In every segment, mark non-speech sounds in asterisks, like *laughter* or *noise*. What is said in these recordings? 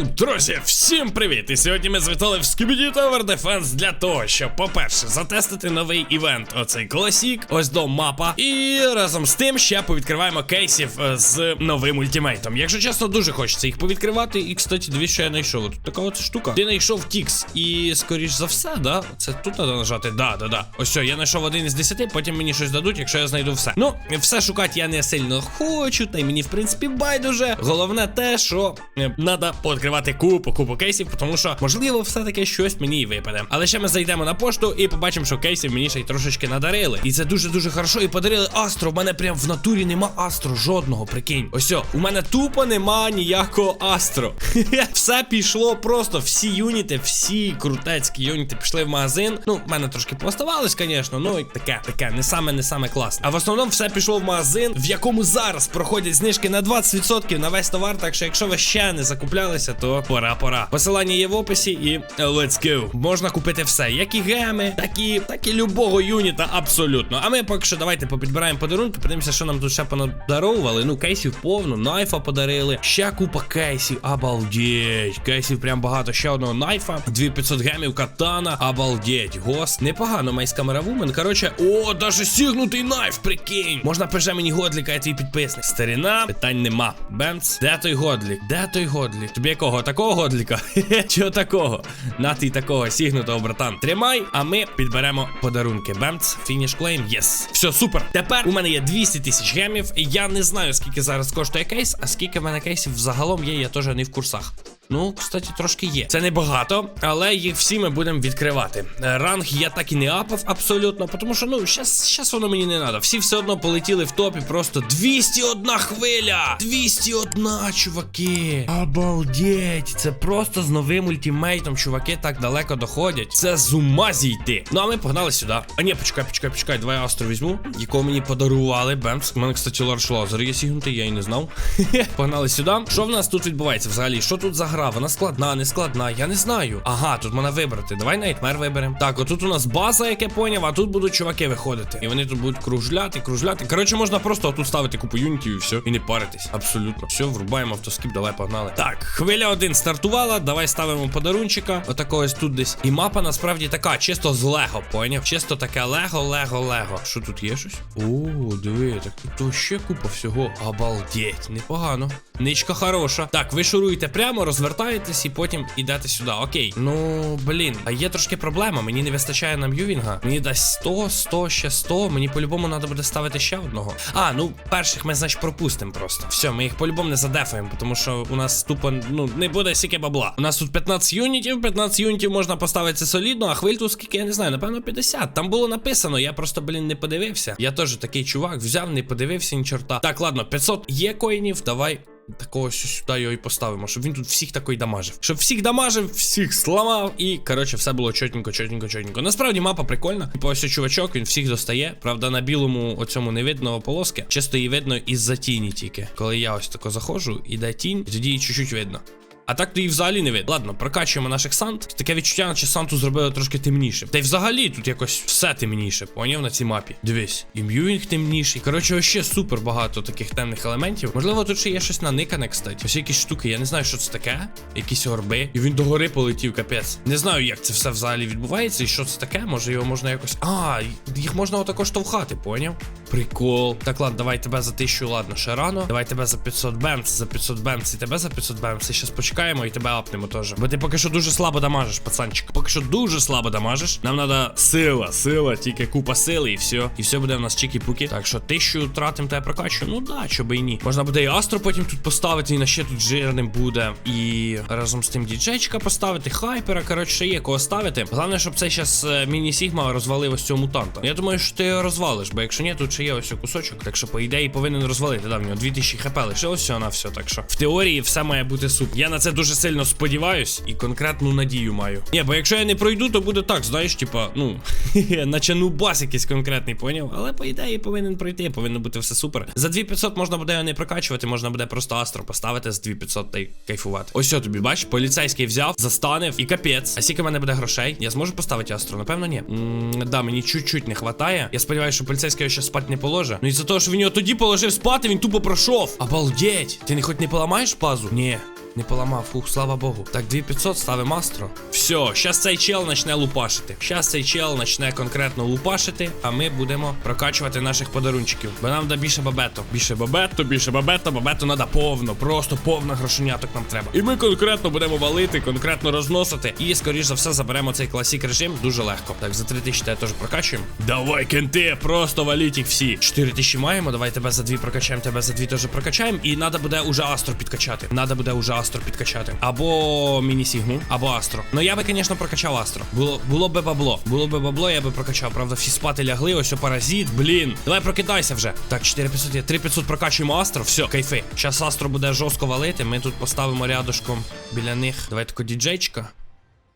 Друзі, всім привіт! І сьогодні ми звітали в Skibidi Tower Defense для того, щоб, по-перше, затестити новий івент, оцей класік, ось до мапа. І разом з тим ще повідкриваємо кейсів е, з новим ультимейтом. Якщо чесно, дуже хочеться їх повідкривати. І, кстати, дві що я знайшов. Тут така от штука. Ти знайшов Тікс. І, скоріш за все, да? Це тут треба нажати. Да, да, да. Ось все, я знайшов один із десяти, потім мені щось дадуть, якщо я знайду все. Ну, все шукати я не сильно хочу, та й мені, в принципі, байдуже. Головне те, що е, надо пооткривати купу, купу кейсів, тому що, можливо, все-таки щось мені і випаде. Але ще ми зайдемо на пошту і побачимо, що кейсів мені ще й трошечки надарили. І це дуже-дуже хорошо. І подарили Астро. В мене прям в натурі нема Астро, жодного, прикинь. Ось, у мене тупо нема ніякого Астро. *laughs* Все пішло просто, всі юніти, всі крутецькі юніти пішли в магазин. Ну, в мене трошки пооставалось, звісно. Ну і таке, таке, не саме, не саме класне. А в основному все пішло в магазин, в якому зараз проходять знижки на 20% на весь товар. Так що, якщо ви ще не закуплялися, то пора, пора. Посилання є в описі і let's go. Можна купити все, як і геми, так і, так і любого юніта, абсолютно. А ми поки що давайте попідбираємо подарунки, подивимося, що нам тут ще понадаровували. Ну, кейсів повно, найфа подарили. Ще купа кейсів, обалдеть. Кейсів прям багато. Ще одного найфа, 2500 гемів, катана, обалдеть. Гост. Непогано, мейс камера вумен. Коротше, о, даже сігнутий найф, прикинь. Можна пише мені годліка, я твій підписник. Старина, питань нема. Бемц, де той годлік? Де той годлік? Тобі якого? Такого годліка? Хе-хе, *laughs* Чого такого? На ти такого сігнутого, братан. Тримай, а ми підберемо подарунки. Бемц, фініш клейм, єс. Все, супер. Тепер у мене є 200 тисяч гемів. Я не знаю, скільки зараз коштує кейс, а скільки в мене кейсів взагалом є, я теж не в курсах. Ну, кстати, трошки є. Це не багато, але їх всі ми будемо відкривати. Е, Ранг я так і не апав абсолютно, тому що ну щас воно мені не треба. Всі все одно полетіли в топі. Просто 201 хвиля! 201, чуваки! Обалдеть! Це просто з новим ультимейтом, чуваки, так далеко доходять. Це з ума зійти. Ну а ми погнали сюди. А ні, почекай, почекай, почекай. Давай астро візьму, якого мені подарували. Бемс. У мене, кстати, ларш лазер є сігнутий, я і не знав. *laughs* Погнали сюди. Що в нас тут відбувається взагалі? Що тут за гра? Вона складна, не складна, я не знаю. Ага, тут можна вибрати. Давай найтмер виберемо. Так, отут у нас база, як я поняв, а тут будуть чуваки виходити. І вони тут будуть кружляти, кружляти. Коротше, можна просто отут ставити купу юнітів і все. І не паритись. Абсолютно. Все, врубаємо автоскіп, давай погнали. Так, хвиля один стартувала. Давай ставимо подарунчика. Отакого ось тут десь. І мапа насправді така, чисто з Лего, поняв? Чисто таке Лего, Лего, Лего. Що тут є щось? О, диви, так тут ще купа всього. Обалдеть, непогано. Ничка хороша. Так, ви шуруєте прямо, розвертаєтесь і потім йдете сюди. Окей. Ну, блін, а є трошки проблема. Мені не вистачає на м'ювінга. Мені дасть 100, 100, ще 100. Мені по-любому треба буде ставити ще одного. А, ну перших ми, значить, пропустимо просто. Все, ми їх по-любому не задефаємо, тому що у нас тупо ну не буде стільки бабла. У нас тут 15 юнітів, 15 юнітів можна поставити солідно, а хвиль тут скільки, я не знаю, напевно, 50. Там було написано, я просто, блін, не подивився. Я теж такий чувак, взяв, не подивився ні чорта. Так, ладно, 500 є коїнів, давай. Такого сюди його і поставимо, щоб він тут всіх такої дамажив. Щоб всіх дамажив, всіх зламав, і коротше, все було чотненько, чотненько, чотненько. Насправді мапа прикольна. Типу ось чувачок, він всіх достає. Правда, на білому оцьому не видно полоски. Чисто її видно із-за тіні тільки. Коли я ось тако заходжу, іде тінь, тоді її чуть-чуть видно. А так то і взагалі не видно. Ладно, прокачуємо наших сант. Таке відчуття, наче санту зробили трошки темніше. Та й взагалі тут якось все темніше, поняв на цій мапі. Дивись, і м'юінг темніший. Коротше, ще супер багато таких темних елементів. Можливо, тут ще є щось наникане, кстати. Ось якісь штуки, я не знаю, що це таке. Якісь орби. І він догори полетів, капець. Не знаю, як це все взагалі відбувається і що це таке. Може його можна якось. А, їх можна отако штовхати, поняв? Прикол. Так, ладно, давай тебе за 1000, ладно, ще рано. Давай тебе за 500 бемс, за 500 бемс і тебе за 500 бемс. І щас почекаємо і тебе апнемо теж. Бо ти поки що дуже слабо дамажиш, пацанчик. Поки що дуже слабо дамажиш. Нам треба сила, сила, тільки купа сили і все. І все буде в нас чікі-пуки. Так що тисячу тратим та я прокачую. Ну да, що би і ні. Можна буде і Астро потім тут поставити, і на ще тут жирним буде. І разом з тим діджейчика поставити, хайпера. Коротше, є кого ставити. Головне, щоб цей зараз міні-сігма розвалив ось цього мутанта. Я думаю, що ти його розвалиш, бо якщо ні, тут ще є ось кусочок. Так що, по ідеї, повинен розвалити. Да, в нього 2000 хп лишилося на все. Так що в теорії все має бути суп. Я на це дуже сильно сподіваюсь і конкретну надію маю. Ні, бо якщо я не пройду, то буде так, знаєш, типа, ну, *laughs* наче нубас якийсь конкретний, поняв. Але по ідеї повинен пройти, повинно бути все супер. За 2500 можна буде його не прокачувати, можна буде просто астро поставити з 2500 та й кайфувати. Ось тобі, бач, поліцейський взяв, застанив і капець. А скільки в мене буде грошей? Я зможу поставити астро? Напевно, ні. М да, мені чуть-чуть не хватає. Я сподіваюся, що поліцейський ще спати не положе. Ну і за того, що він його тоді положив спати, він тупо пройшов. Обалдеть! Ти не хоч не поламаєш пазу? Ні. Не поламав, фух, слава Богу. Так, 2500 ставимо астро. Все, щас цей чел почне лупашити. Щас цей чел почне конкретно лупашити, а ми будемо прокачувати наших подарунчиків. Бо нам да більше бабето. Більше бабето, більше бабето, бабето треба повно. Просто повно грошеняток нам треба. І ми конкретно будемо валити, конкретно розносити. І, скоріш за все, заберемо цей класік режим дуже легко. Так, за 3000 тебе теж прокачуємо. Давай, кенти, просто валіть їх всі. 4000 маємо, давай тебе за дві прокачаємо, тебе за дві теж прокачаємо. І треба буде уже Астро підкачати. Надо буде уже Астро підкачати. Або міні-сігму, або Астро. Ну я би, звісно, прокачав Астро. Було, було би бабло. Було би бабло, я би прокачав. Правда, всі спати лягли, ось о паразит, блін. Давай прокидайся вже. Так, 4500 є. 3500 прокачуємо Астро. Все, кайфи. Зараз Астро буде жорстко валити. Ми тут поставимо рядышком біля них. Давай тако діджейчика.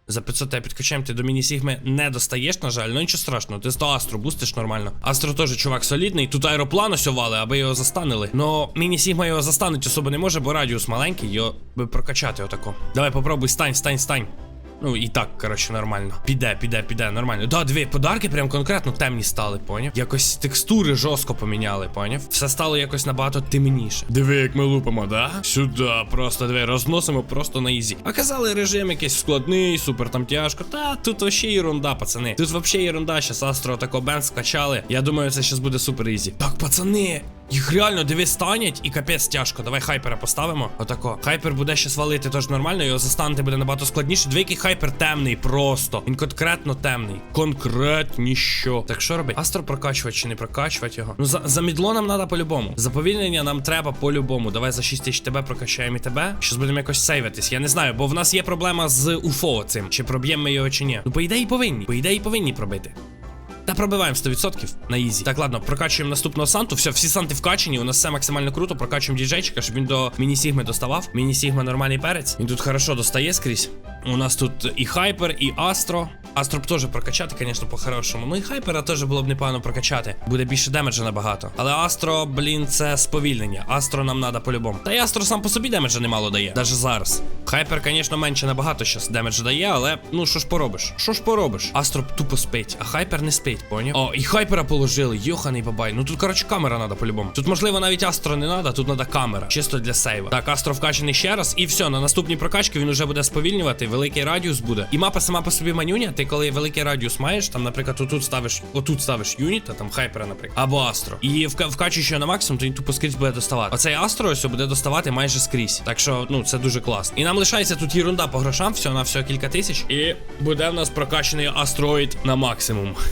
За 500 тебе підкачаємо, ти до міні-сігми не достаєш, на жаль, ну нічого страшного, ти 100 Астру бустиш нормально. Астро теж чувак солідний, тут аероплан ось аби його застанили. Но міні-сігма його застануть особо не може, бо радіус маленький, його би прокачати отако. Давай попробуй, стань, стань, стань. Ну і так, коротше, нормально. Піде, піде, піде, нормально. Да, дві подарки прям конкретно темні стали, поняв? Якось текстури жорстко поміняли, поняв? Все стало якось набагато темніше. Диви, як ми лупимо, да? Сюди, просто диви, розносимо просто на ізі. А казали, режим якийсь складний, супер там тяжко. Та тут вообще ерунда, пацани. Тут вообще ерунда, щас Астро тако бен скачали. Я думаю, це щас буде супер ізі. Так, пацани. Їх реально диви станять і капець тяжко. Давай хайпера поставимо. Отако. Хайпер буде ще свалити теж нормально, його застанути буде набагато складніше. Дві хайпер темний просто. Він конкретно темний. Конкретніщо. Так що робить? Астро прокачувати чи не прокачувати його? Ну за, за мідло нам треба по-любому. Заповільнення нам треба по-любому. Давай за 6 тисяч тебе прокачаємо і тебе. Щас будемо якось сейвитись. Я не знаю, бо в нас є проблема з УФО цим. Чи проб'ємо ми його чи ні. Ну, по ідеї повинні. По ідеї повинні пробити. Та пробиваємо 100% на ізі. Так, ладно, прокачуємо наступного санту. Все, всі санти вкачені. У нас все максимально круто. Прокачуємо діджейчика, щоб він до міні-сігми доставав. Міні-сігма нормальний перець. Він тут хорошо достає скрізь. У нас тут і хайпер, і астро. Астро б теж прокачати, звісно, по-хорошому. Ну і хайпера теж було б непогано прокачати. Буде більше демеджа набагато. Але Астро, блін, це сповільнення. Астро нам треба по-любому. Та й Астро сам по собі демеджа немало дає. Даже зараз. Хайпер, звісно, менше набагато щас демеджа дає, але ну що ж поробиш? Що ж поробиш? Астро тупо спить, а хайпер не спить, поняв? О, і хайпера положили. Йоханий бабай. Ну тут, коротше, камера треба по-любому. Тут, можливо, навіть Астро не треба, тут треба камера. Чисто для сейва. Так, Астро вкачаний ще раз. І все, на наступній прокачці він уже буде сповільнювати. Великий радіус буде. І мапа сама по собі манюня. Ти коли великий радіус маєш, там, наприклад, отут ставиш, отут ставиш юніта, там хайпера, наприклад, або Астро. І вка вкачуєш його на максимум, то тупо скрізь буде доставати. Оцей Астро ось буде доставати майже скрізь. Так що, ну, це дуже класно. І нам лишається тут єрунда по грошам, все на все кілька тисяч. І буде в нас прокачаний астроїд на максимум. *laughs*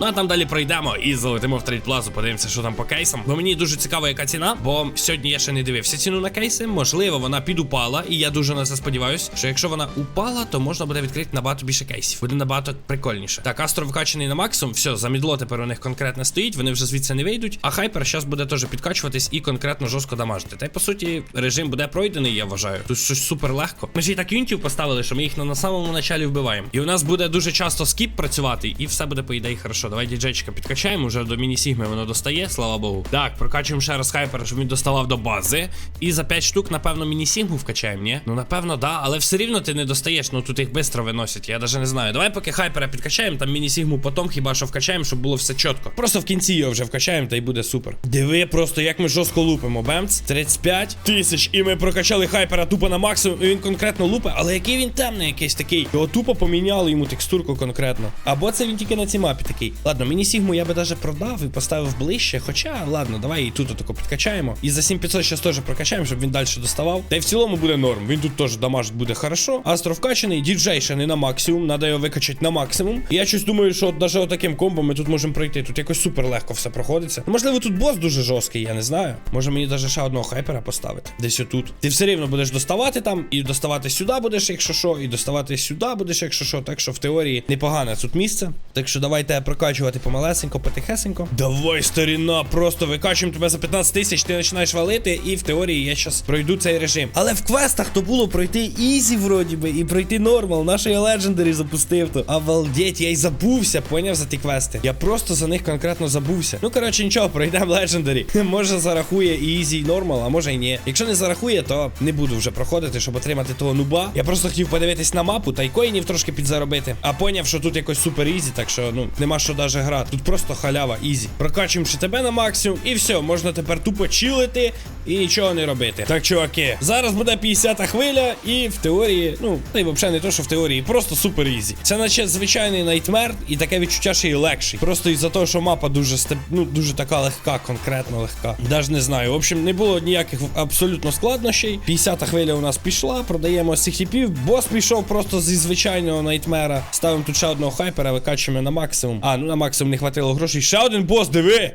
Ну а там далі пройдемо і залетимо в трейд плазу, подивимося, що там по кейсам. Бо мені дуже цікаво, яка ціна, бо сьогодні я ще не дивився ціну на кейси. Можливо, вона підупала, і я дуже на це сподіваюся, що якщо вона упала, то можна буде відкрити набагато більше кейсів. Буде набагато прикольніше. Так, астро вкачаний на максимум. Все, замідло тепер у них конкретно стоїть. Вони вже звідси не вийдуть. А хайпер зараз буде теж підкачуватись і конкретно жорстко дамажити. Та й по суті, режим буде пройдений, я вважаю. Тут щось супер легко. Ми ж і так юнітів поставили, що ми їх на, на самому началі вбиваємо. І у нас буде дуже часто скіп працювати, і все буде по ідеї хорошо. Давай діджейчика підкачаємо. Вже до міні-сігми воно достає, слава Богу. Так, прокачуємо ще раз хайпера, щоб він доставав до бази. І за 5 штук, напевно, міні-сігму вкачаємо, ні? Ну, напевно, да, але все рівно ти не достаєш. Ну тут їх швидко виносять. Я навіть не знаю. Давай поки хайпера підкачаємо, там міні-сігму потім хіба що вкачаємо, щоб було все чітко. Просто в кінці його вже вкачаємо, та й буде супер. Диви просто, як ми жорстко лупимо. Бемц, 35 тисяч. І ми прокачали хайпера тупо на максимум. І він конкретно лупить, але який він темний якийсь такий. Його тупо поміняли йому текстурку конкретно. Або це він тільки на цій мапі такий. Ладно, міні-сігму я би даже продав і поставив ближче. Хоча, ладно, давай і тут отако підкачаємо. І за 7500 ще теж прокачаємо, щоб він далі доставав. Та й в цілому буде норм. Він тут теж дамажить буде хорошо. Астро вкачаний, діджей ще не на максимум. Надо його викачати на максимум. І я щось думаю, що навіть отаким комбом ми тут можемо пройти. Тут якось супер легко все проходиться. Можливо, тут бос дуже жорсткий, я не знаю. Може мені навіть ще одного хайпера поставити. Десь отут. Ти все рівно будеш доставати там, і доставати сюди будеш, якщо що, і доставати сюди будеш, якщо що. Так що в теорії непогане тут місце. Так що давайте прокачувати помалесенько, потихесенько. Давай, старіна, просто викачуємо тебе за 15 тисяч, ти починаєш валити, і в теорії я щас пройду цей режим. Але в квестах то було пройти ізі, вроді би, і пройти нормал. Нашої легендарі запустив то. Обалдеть, я й забувся, поняв за ті квести. Я просто за них конкретно забувся. Ну, коротше, нічого, пройдемо легендарі. *laughs* Може зарахує і ізі, і нормал, а може й ні. Якщо не зарахує, то не буду вже проходити, щоб отримати того нуба. Я просто хотів подивитись на мапу та й коїнів трошки підзаробити. А поняв, що тут якось супер ізі, так що ну нема що даже грати. Тут просто халява ізі. Прокачуємо тебе на максимум, і все, можна тепер тупо чилити і нічого не робити. Так, чуваки, зараз буде 50-та хвиля, і в теорії, ну, та й взагалі не то, що в теорії, просто супер ізі. Це наче звичайний найтмер, і таке відчуття ще й легший. Просто із-за того, що мапа дуже ну, дуже така легка, конкретно легка. Даже не знаю. В общем, не було ніяких абсолютно складнощей. 50-та хвиля у нас пішла, продаємо цих типів. Бос пішов просто зі звичайного найтмера. Ставимо тут ще одного хайпера, викачуємо на максимум. А, ну на максимум не хватило грошей. Ще один бос, диви!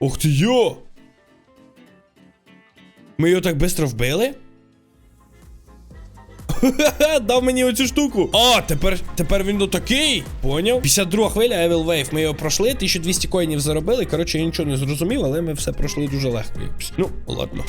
Ух ти йо! Ми його так швидко вбили? *laughs* Дав мені оцю штуку. А, тепер, тепер він такий. Поняв? 52 хвиля Evil Wave. Ми його пройшли, 1200 коїнів заробили. Коротше, я нічого не зрозумів, але ми все пройшли дуже легко. Ну, ладно.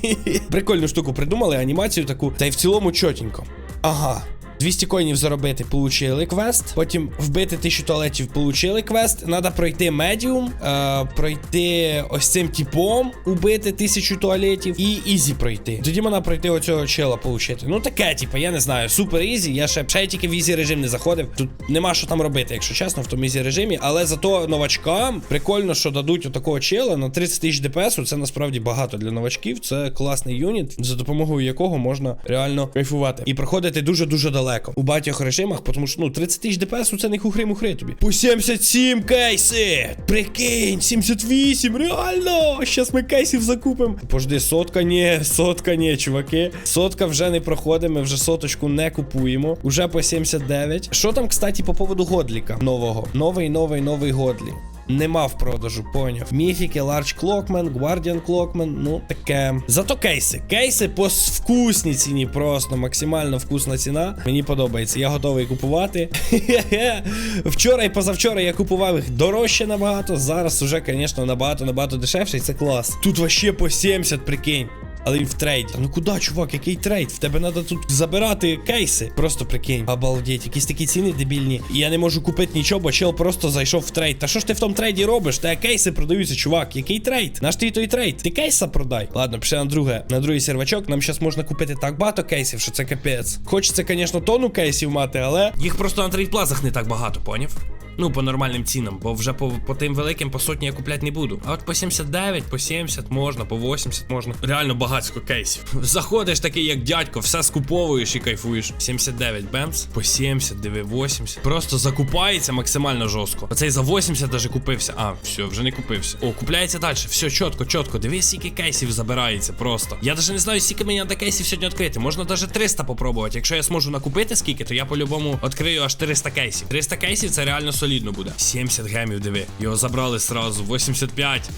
*laughs* Прикольну штуку придумали, анімацію таку. Та й в цілому чотенько. Ага. 200 коїнів заробити, получили квест. Потім вбити 1000 туалетів, получили квест. Надо пройти медіум, е, пройти ось цим типом, убити 1000 туалетів і ізі пройти. Тоді можна пройти оцього чела получити. Ну таке, типу, я не знаю, супер ізі. Я ще, ще тільки в ізі режим не заходив. Тут нема що там робити, якщо чесно, в тому ізі режимі. Але зато новачкам прикольно, що дадуть отакого чела на 30 тисяч ДПС. Це насправді багато для новачків. Це класний юніт, за допомогою якого можна реально кайфувати. І проходити дуже-дуже далеко. У багатьох режимах, тому що ну 30 тисяч ДПС це не хухри-мухри тобі. По 77 кейси! Прикинь, 78, реально! Щас ми кейсів закупимо. Пожди, сотка, ні, сотка, ні, чуваки. Сотка вже не проходить, ми вже соточку не купуємо. Уже по 79. Що там, кстати, по поводу Годліка нового? Новий, новий, новий Годлі. Нема в продажу, поняв. Міфіки, Large Clockman, Guardian Clockman, ну таке. Зато кейси. Кейси по вкусній ціні, просто максимально вкусна ціна. Мені подобається. Я готовий купувати. *laughs* Вчора і позавчора я купував їх дорожче набагато. Зараз уже, звісно, набагато набагато дешевше, і це клас. Тут вообще по 70, прикинь. Але він в трейді. Ну куди, чувак, який трейд? В тебе треба тут забирати кейси. Просто прикинь. Обалдеть, якісь такі ціни дебільні. І я не можу купити нічого, бо чел просто зайшов в трейд. Та що ж ти в тому трейді робиш? Та кейси продаються, чувак. Який трейд? Наш ти той трейд? Ти кейса продай. Ладно, пішли на друге. На другий сервачок. Нам зараз можна купити так багато кейсів, що це капець. Хочеться, звісно, тонну кейсів мати, але. Їх просто на трейдплазах не так багато, поняв? Ну, по нормальним цінам, бо вже по, по тим великим по сотні я купляти не буду. А от по 79, по 70 можна, по 80 можна. Реально багатсько кейсів. Заходиш такий, як дядько, все скуповуєш і кайфуєш. 79 бемс, по 70, диви, 80. Просто закупається максимально жорстко. Оцей за 80 даже купився. А, все, вже не купився. О, купляється далі. Все, чітко, чітко. Дивись, скільки кейсів забирається просто. Я даже не знаю, скільки мені треба кейсів сьогодні відкрити. Можна даже 300 попробувати. Якщо я зможу накупити скільки, то я по-любому відкрию аж 300 кейсів. 300 кейсів це реально солідно буде. 70 гемів, диви. Його забрали сразу. 85.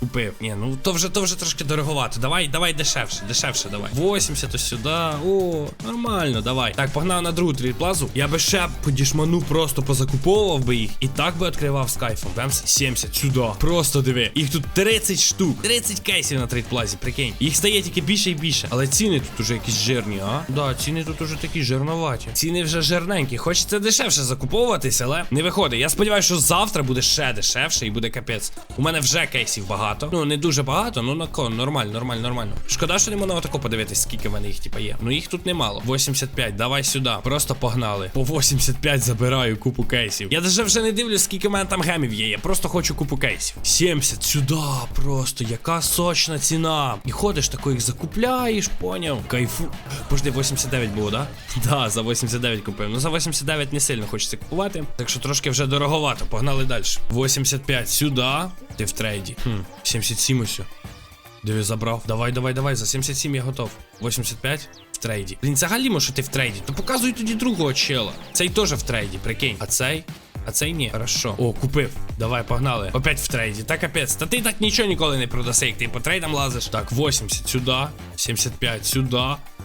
Купив. Ні, ну то вже то вже трошки дороговато. Давай, давай дешевше, дешевше давай. 80 ось сюди. О, нормально, давай. Так, погнав на другу трейдплазу. Я би ще по дішману просто позакуповував би їх. І так би відкривав з кайфом. Бемс 70 сюди. Просто диви. Їх тут 30 штук. 30 кейсів на трейдплазі, прикинь. Їх стає тільки більше і більше. Але ціни тут уже якісь жирні, а? Да, ціни тут уже такі жирноваті. Ціни вже жирненькі. Хочеться дешевше закуповуватись, але не виходить. Я сподіваюся, що завтра буде ще дешевше і буде капець. У мене вже кейсів багато. Ну, не дуже багато, ну на кон, нормально, нормально, нормально. Шкода, що не можна отако подивитись, скільки в мене їх типа є. Ну їх тут немало. 85, давай сюди. Просто погнали. По 85 забираю купу кейсів. Я даже вже не дивлюсь, скільки в мене там гемів є. Я просто хочу купу кейсів. 70 сюди. Просто яка сочна ціна. І ходиш тако їх закупляєш, поняв? Кайфу. Пожди, 89 було, да? Да, за 89 купив. Ну за 89 не сильно хочеться купувати. Так що трошки вже дороговато. Погнали далі. 85 сюди. Ти в трейді. Хм, 77 ось. Диви, забрав. Давай, давай, давай. За 77 я готов. 85 в трейді. Блін, взагалі може ти в трейді. То показуй тоді другого чела. Цей теж в трейді, прикинь. А цей? А цей ні. Хорошо. О, купив. Давай, погнали. Опять в трейді. Та капець. Та ти так нічого ніколи не продаси, як ти по трейдам лазиш. Так, 80 сюди. 75 сюди.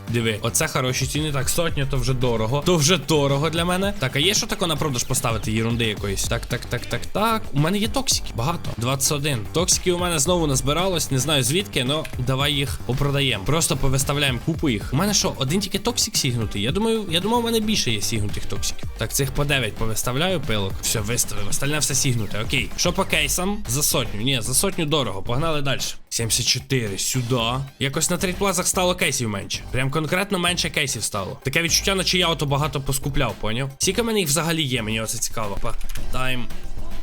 Диви, оце хороші ціни. Так, сотня, то вже дорого. То вже дорого для мене. Так, а є що таке на продаж поставити єрунди якоїсь? Так, так, так, так, так. У мене є токсики, багато. 21. Токсики у мене знову назбиралось. Не знаю звідки, але давай їх попродаємо. Просто повиставляємо купу їх. У мене що, один тільки токсик сігнутий? Я думаю, я думав, у мене більше є сігнутих токсиків. Так, цих по 9 повиставляю пилок. Все, виставив. Остальне все сігнуте. Окей. Що по кейсам? За сотню. Ні, за сотню дорого. Погнали далі. 74, сюди. Якось на трейдплазах стало кейсів менше. Прям конкретно менше кейсів стало. Таке відчуття, наче я ото багато поскупляв, поняв? Скільки мене їх взагалі є, мені оце цікаво. Па.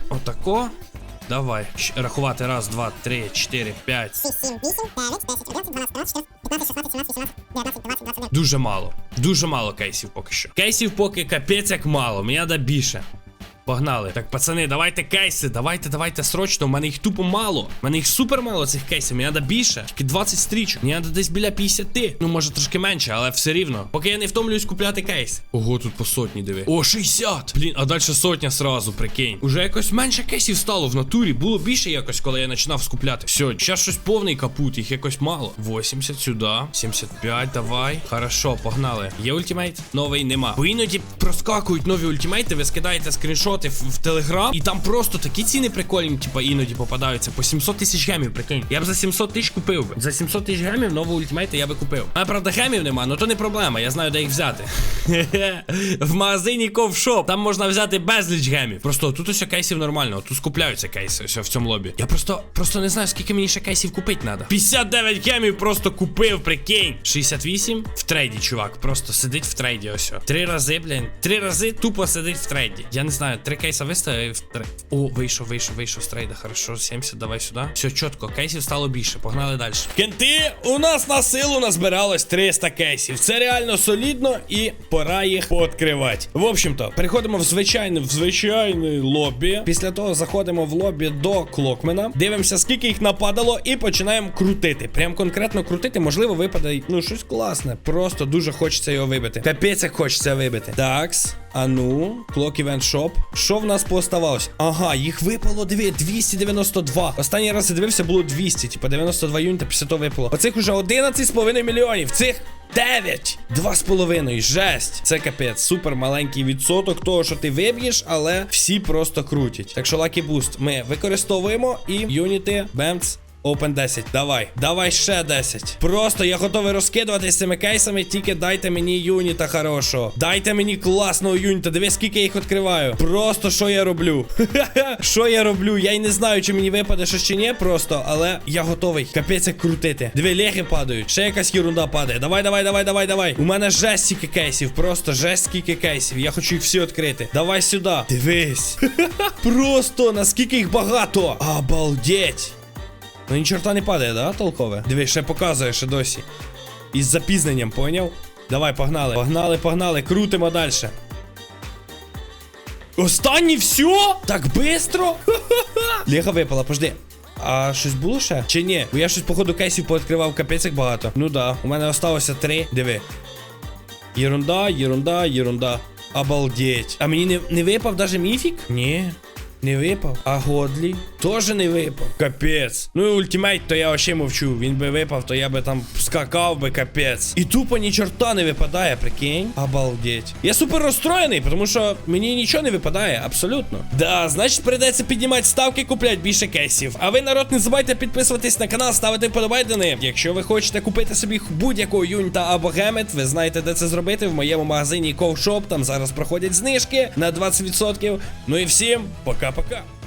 Отако. Давай. Рахувати. Раз, два, три, чотири, п'ять. 6, 7, 8, 9, 10, 11, 12, 13, 14, 15, 16, 17, 18, 19, 20, 21. Дуже мало. Дуже мало кейсів поки що. Кейсів поки капець як мало. Мені треба більше. Погнали. Так, пацани, давайте кейси, давайте, давайте срочно. У мене їх тупо мало. У мене їх супер мало цих кейсів. Мені треба більше. Тільки 20 стрічок. Мені треба десь біля 50. Ну, може трошки менше, але все рівно. Поки я не втомлююсь купляти кейс. Ого, тут по сотні диви. О, 60! Блін, а далі сотня сразу, прикинь. Уже якось менше кейсів стало в натурі. Було більше якось, коли я починав скупляти. Все, зараз щось повний капут, їх якось мало. 80 сюди. 75, давай. Хорошо, погнали. Є ультимейт? Новий нема. Бо іноді проскакують нові ультимейти, ви скидаєте скріншоти в, в телеграм, і там просто такі ціни прикольні, типа іноді попадаються. По 700 тисяч гемів, прикинь. Я б за 700 тисяч купив би. За 700 тисяч гемів нового ультимейта я би купив. А правда, гемів нема, ну то не проблема, я знаю, де їх взяти. *laughs* в магазині ковшоп. Там можна взяти безліч гемів. Просто тут ось кейсів нормально, тут скупляються кейси ось в цьому лобі. Я просто просто не знаю, скільки мені ще кейсів купити треба. 59 гемів просто купив, прикинь. 68 в трейді, чувак. Просто сидить в трейді. Ось. Три рази, блін. Три рази тупо сидить в трейді. Я не знаю, три кейса виставив трейд. О, вийшов, вийшов, вийшов з трейда. Хорошо, 70, давай сюди. Все чітко, кейсів стало більше. Погнали далі. Кенти, у нас на силу назбиралось 300 кейсів. Це реально солідно і пора їх пооткривати. В общем-то, переходимо в звичайне, в звичайне лобі. Після того заходимо в лобі до Клокмена. Дивимося, скільки їх нападало, і починаємо крутити. Прям конкретно крутити, можливо, випаде ну щось класне. Просто дуже хочеться його вибити. Капець, як хочеться вибити. Такс. А ну, Clock Event Shop. Що в нас пооставалось? Ага, їх випало диви, 292. Останній раз я дивився, було 200, типа 92 юніта після того випало. Оцих уже 11,5 мільйонів. Цих 9! Два з половиною. Жесть. Це капець. Супер маленький відсоток того, що ти виб'єш, але всі просто крутять. Так що Lucky Boost ми використовуємо і юніти, бемц. Open 10, давай, давай ще 10. Просто я готовий розкидуватись цими кейсами, тільки дайте мені юніта хорошого. Дайте мені класного юніта. Дивись, скільки я їх відкриваю. Просто що я роблю? *laughs* Що я роблю? Я й не знаю, чи мені випаде щось чи ні, просто, але я готовий. Капець як крутити. Дві леги падають. Ще якась ерунда падає. Давай, давай, давай, давай, давай. У мене жесть скільки кейсів. Просто жесть скільки кейсів. Я хочу їх всі відкрити. Давай сюди. Дивись. *laughs* Просто наскільки їх багато. Обалдеть. Ну ні чорта не падає, да, толкове? Дивись, ще показує, ще досі. Із запізненням, поняв? Давай, погнали. Погнали, погнали, крутимо далі. Останній все? Так бистро? *laughs* Лега випала, пожди. А щось було ще? Чи ні? Бо я щось, походу, кейсів пооткривав капець як багато. Ну да, у мене осталося три. Диви. Єрунда, єрунда, єрунда. Обалдеть. А мені не, не випав даже міфік? Ні. Не випав. А Годлі? Тоже не випав. Капець. Ну і ультимейт, то я вообще мовчу. Він би випав, то я би там скакав би капець. І тупо ні чорта не випадає, прикинь. Обалдеть. Я супер розстроєний, тому що мені нічого не випадає, абсолютно. Да, значить прийдеться піднімати ставки, купляти більше кейсів. А ви, народ, не забувайте підписуватись на канал, ставити вподобайдени. Якщо ви хочете купити собі будь-якого юніта або гемет, ви знаєте, де це зробити. В моєму магазині Ковшоп. Там зараз проходять знижки на 20%. Ну і всім пока-пока.